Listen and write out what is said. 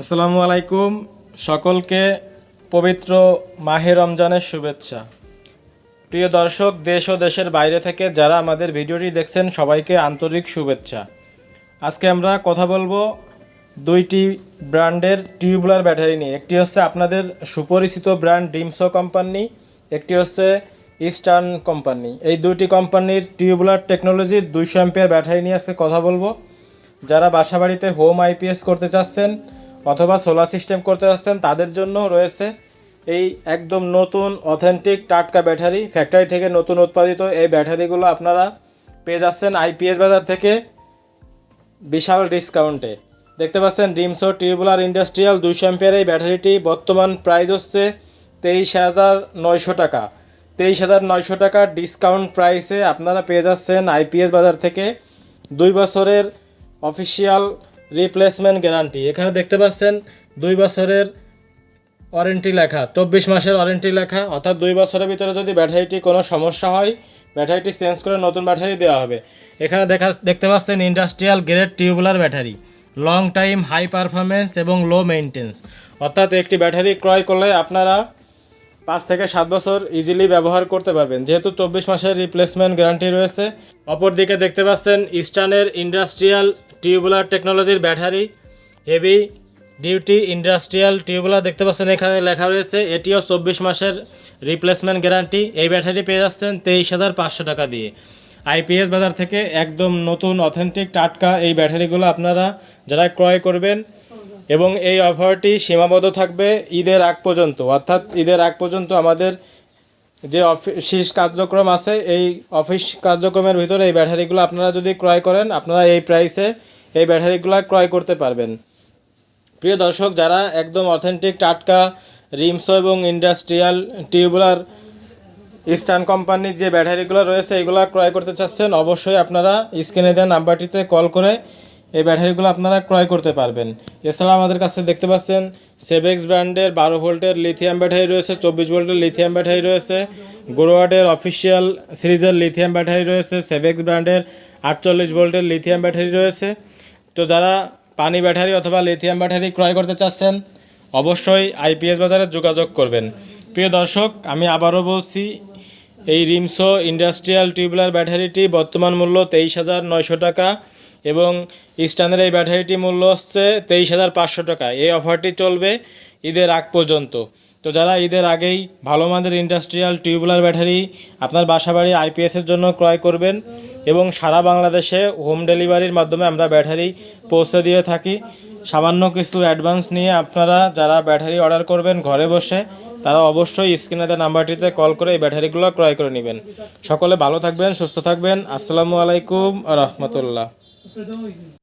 আসসালামু আলাইকুম সকলকে পবিত্র মাহে রমজানের শুভেচ্ছা। প্রিয় দর্শক, দেশ ও দেশের বাইরে থেকে যারা আমাদের ভিডিওটি দেখছেন, সবাইকে আন্তরিক শুভেচ্ছা। আজকে আমরা কথা বলব দুইটি ব্র্যান্ডের টিউবুলার ব্যাটারি নিয়ে। একটি হচ্ছে আপনাদের সুপরিচিত ব্র্যান্ড ডিমসো কোম্পানি, একটি হচ্ছে ইস্টার্ন কোম্পানি। এই দুইটি কোম্পানির টিউবুলার টেকনোলজির দুইশো অ্যাম্পিয়ার ব্যাটারি নিয়ে আজকে কথা বলব। যারা বাসাবাড়িতে হোম আইপিএস করতে চাচ্ছেন অথবা সোলার সিস্টেম করতে চাচ্ছেন তাদের জন্য রয়েছে এই একদম নতুন অথেন্টিক টাটকা ব্যাটারি। ফ্যাক্টরি থেকে নতুন উৎপাদিত এই ব্যাটারিগুলো আপনারা পেয়ে যাচ্ছেন আইপিএস বাজার থেকে বিশাল ডিসকাউন্টে দেখতে পাচ্ছেন ডিমসো টিউবুলার ইন্ডাস্ট্রিয়াল দুইশো অ্যাম্পিয়ার এই ব্যাটারিটি বর্তমান প্রাইস হচ্ছে তেইশ হাজার নয়শো টাকা। তেইশ হাজার নয়শো টাকা ডিসকাউন্ট প্রাইসে আপনারা পেয়ে যাচ্ছেন আইপিএস বাজার থেকে দুই বছরের অফিসিয়াল রিপ্লেসমেন্ট গ্যারান্টি এখানে দেখতে পাচ্ছেন দুই বছরের ওয়ারেন্টি লেখা, চব্বিশ মাসের ওয়ারেন্টি লেখা, অর্থাৎ দুই বছরের ভিতরে যদি ব্যাটারিটি কোনো সমস্যা হয় ব্যাটারিটি চেঞ্জ করে নতুন ব্যাটারি দেওয়া হবে। এখানে দেখা, দেখতে পাচ্ছেন industrial grade tubular battery long time high performance এবং লো মেনটেন্স অর্থাৎ একটি ব্যাটারি ক্রয় করলে আপনারা পাঁচ থেকে সাত বছর ইজিলি ব্যবহার করতে পারবেন। যেহেতু চব্বিশ মাসের রিপ্লেসমেন্ট গ্যারান্টি রয়েছে। অপরদিকে দেখতে পাচ্ছেন ইস্টার্নের ইন্ডাস্ট্রিয়াল টিউবুলার টেকনোলজির battery, heavy duty, industrial tubular দেখতে পাচ্ছেন, এখানে লেখা রয়েছে, এটিও চব্বিশ মাসের রিপ্লেসমেন্ট গ্যারান্টি এই ব্যাটারি পেয়ে যাচ্ছেন তেইশ হাজার পাঁচশো টাকা দিয়ে। আইপিএস বাজার থেকে একদম নতুন অথেন্টিক টাটকা এই ব্যাটারিগুলো আপনারা যারা ক্রয় করবেন এবং এই অফারটি সীমাবদ্ধ থাকবে ঈদের আগ পর্যন্ত। অর্থাৎ ঈদের আগ পর্যন্ত আমাদের যে অফিস কার্যক্রম আছে, এই অফিস কার্যক্রমের ভিতরে এই ব্যাটারিগুলো আপনারা যদি ক্রয় করেন, আপনারা এই প্রাইসে এই ব্যাটারিগুলো ক্রয় করতে পারবেন। প্রিয় দর্শক, যারা একদম অথেন্টিক টাটকা রিমসো এবং ইন্ডাস্ট্রিয়াল টিউবুলার ইস্টার্ন কোম্পানির যে ব্যাটারিগুলো রয়েছে, এগুলো ক্রয় করতে চাচ্ছেন, অবশ্যই আপনারা স্ক্রিনে দেওয়া নাম্বারটিতে কল করে এই ব্যাটারিগুলো আপনারা ক্রয় করতে পারবেন। এছাড়া আমাদের কাছে দেখতে পাচ্ছেন সেভেক্স ব্র্যান্ডের বারো ভোল্টের লিথিয়াম ব্যাটারি রয়েছে, চব্বিশ ভোল্টের লিথিয়াম ব্যাটারি রয়েছে, গোরোয়াটের অফিসিয়াল সিরিজের লিথিয়াম ব্যাটারি রয়েছে সেভেক্স ব্র্যান্ডের আটচল্লিশ ভোল্টের লিথিয়াম ব্যাটারি রয়েছে। তো যারা পানি ব্যাটারি অথবা লিথিয়াম ব্যাটারি ক্রয় করতে চাচ্ছেন, অবশ্যই আইপিএস বাজারে যোগাযোগ করবেন। প্রিয় দর্শক, আমি আবারও বলছি, এই রিমসো ইন্ডাস্ট্রিয়াল টিউবুলার ব্যাটারিটি বর্তমান মূল্য তেইশ হাজার নয়শো টাকা। এবং ইস্টার্নের এই ব্যাটারিটি মূল্য হচ্ছে তেইশ হাজার পাঁচশো টাকা। এই অফারটি চলবে ঈদের আগ পর্যন্ত। তো যারা ঈদের আগেই ভালো মানের ইন্ডাস্ট্রিয়াল টিউবুলার ব্যাটারি আপনার বাসাবাড়ি আইপিএসের জন্য ক্রয় করবেন এবং সারা বাংলাদেশে হোম ডেলিভারির মাধ্যমে আমরা ব্যাটারি পৌঁছে দিয়ে থাকি। সামান্য কিছু অ্যাডভান্স নিয়ে আপনারা যারা ব্যাটারি অর্ডার করবেন ঘরে বসে, তারা অবশ্যই স্ক্রিনে দেওয়া নাম্বারটিতে কল করে এই ব্যাটারিগুলো ক্রয় করে নেবেন। সকলে ভালো থাকবেন, সুস্থ থাকবেন। আসসালামু আলাইকুম রহমতুল্লাহ। O perdão, Luizinho.